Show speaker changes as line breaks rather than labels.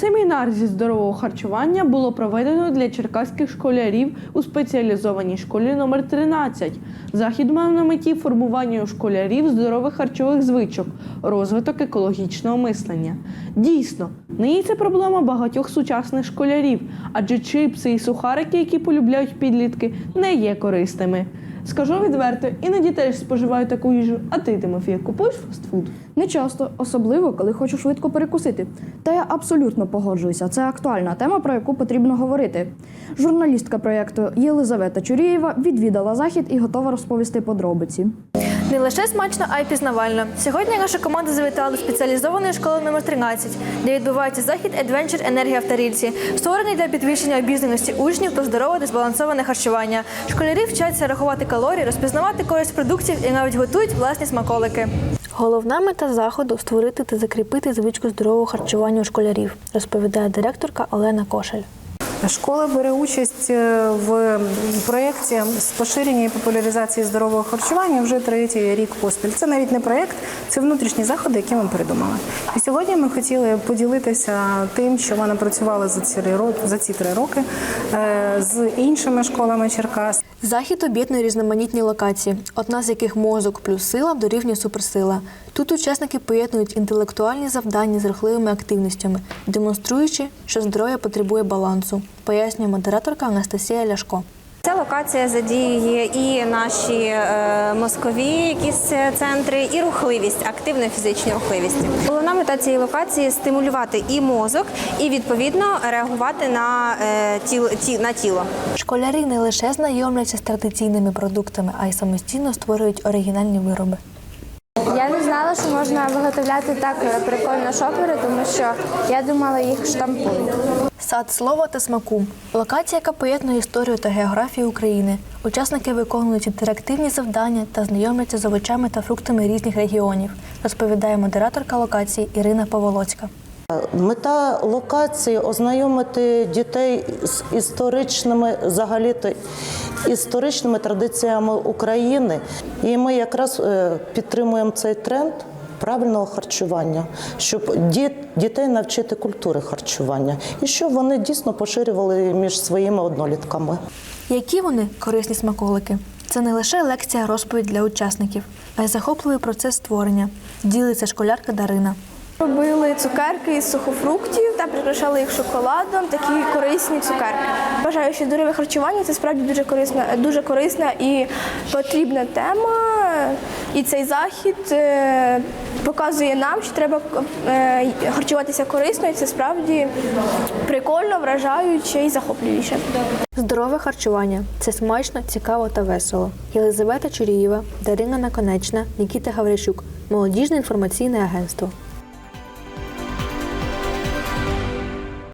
Семінар зі здорового харчування було проведено для черкаських школярів у спеціалізованій школі номер 13 Захід мав на меті формування у школярів здорових харчових звичок, розвиток екологічного мислення. Дійсно, нині це проблема багатьох сучасних школярів, адже чипси і сухарики, які полюбляють підлітки, не є корисними. Скажу відверто, іноді теж споживаю таку їжу. А ти, Тимофія, купуєш фастфуд?
Не часто, особливо коли хочу швидко перекусити. Та я абсолютно погоджуюся. Це актуальна тема, про яку потрібно говорити. Журналістка проєкту Єлизавета Чурієва відвідала захід і готова розповісти подробиці.
Не лише смачно, а й пізнавально. Сьогодні наша команда завітала до спеціалізованої школи номер 13, де відбувається захід Adventure Енергія в тарілці, створений для підвищення обізнаності учнів про здорове та збалансоване харчування. Школярі вчаться рахувати калорії, розпізнавати користь продуктів і навіть готують власні смаколики. Головна мета заходу створити та закріпити звичку здорового харчування у школярів, розповідає директорка Олена Кошель.
Школа бере участь е, в проєкті з поширення і популяризації здорового харчування вже третій рік поспіль. Це навіть не проєкт, це внутрішні заходи, які ми придумали. І сьогодні ми хотіли поділитися тим, що вона працювала за ці за ці три роки е, з іншими школами Черкас.
Захід об'єднує різноманітні локації, одна з яких мозок плюс сила дорівнює суперсила. Тут учасники поєднують інтелектуальні завдання з рухливими активностями, демонструючи, що здоров'я потребує балансу, пояснює модераторка Анастасія Ляшко.
Ця локація задіює і наші е, мозкові якісь е, центри, і рухливість, активну фізичну рухливість. Головна мета цієї локації стимулювати і мозок, і відповідно реагувати на, е, тіло, ті, на тіло.
Школярі не лише знайомляться з традиційними продуктами, а й самостійно створюють оригінальні вироби.
Я не знала, що можна виготовляти так прикольно шопери, тому що я думала, їх штампують.
Сад слова та смаку локація, яка поєднує історію та географію України. Учасники виконують інтерактивні завдання та знайомляться з овочами та фруктами різних регіонів, розповідає модераторка локації Ірина Поволоцька.
Мета локації ознайомити дітей з історичними взагалі історичними традиціями України. І ми якраз е, підтримуємо цей тренд правильного харчування, щоб діт- дітей навчити культури харчування і щоб вони дійсно поширювали між своїми однолітками.
Які вони корисні смаколики? Це не лише лекція розповідь для учасників, а й захопливий процес створення. Ділиться школярка Дарина.
Робили цукерки із сухофруктів та прикрашали їх шоколадом, такі корисні цукерки. Вважаю, що здорове харчування це справді дуже корисна, дуже корисна і потрібна тема. І цей захід е, показує нам, що треба е, харчуватися корисно, і це справді прикольно, вражаюче і захоплююче.
Здорове харчування це смачно, цікаво та весело. Єлизавета Чурієва, Дарина Наконечна, Нікіта Гаврищук. Молодіжне інформаційне агентство.